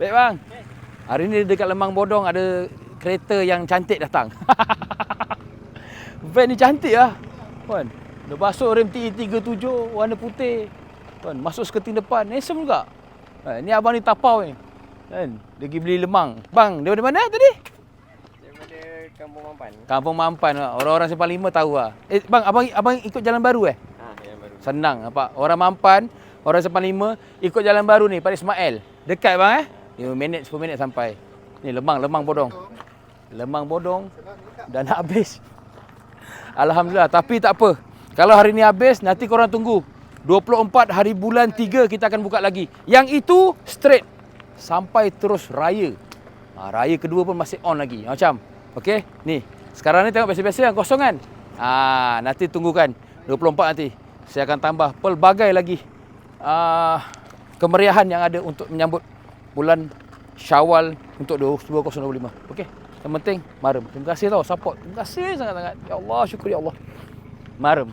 Baik bang. Hari ni dekat Lemang Bodong ada kereta yang cantik datang. Van ni cantik lah. Kan. Dia basuh rem TE37 warna putih. Kan. Masuk skirting depan. Handsome juga. Ha, ni abang ni tapau ni. Kan. Dia pergi beli lemang. Bang, daripada mana tadi? Daripada Kampung Mampan. Kampung Mampan. lah. Orang-orang Simpang Lima tahu lah. Eh, bang, abang abang ikut jalan baru eh? Ha, yang baru. Senang nampak. Orang Mampan, orang Simpang Lima ikut jalan baru ni, Pak Ismail. Dekat bang eh? 5 minit, 10 minit sampai. Ni lemang, lemang bodong. Lemang bodong dah nak habis. Alhamdulillah, tapi tak apa. Kalau hari ni habis, nanti korang tunggu. 24 hari bulan 3 kita akan buka lagi. Yang itu straight sampai terus raya. Ha, raya kedua pun masih on lagi. Macam. Okey, ni. Sekarang ni tengok biasa-biasa yang kosong kan? Ha, nanti tunggukan 24 nanti. Saya akan tambah pelbagai lagi uh, kemeriahan yang ada untuk menyambut bulan Syawal untuk 2025. Okey. Yang penting marem. Terima kasih tau support. Terima kasih sangat-sangat. Ya Allah, syukur ya Allah. Marem.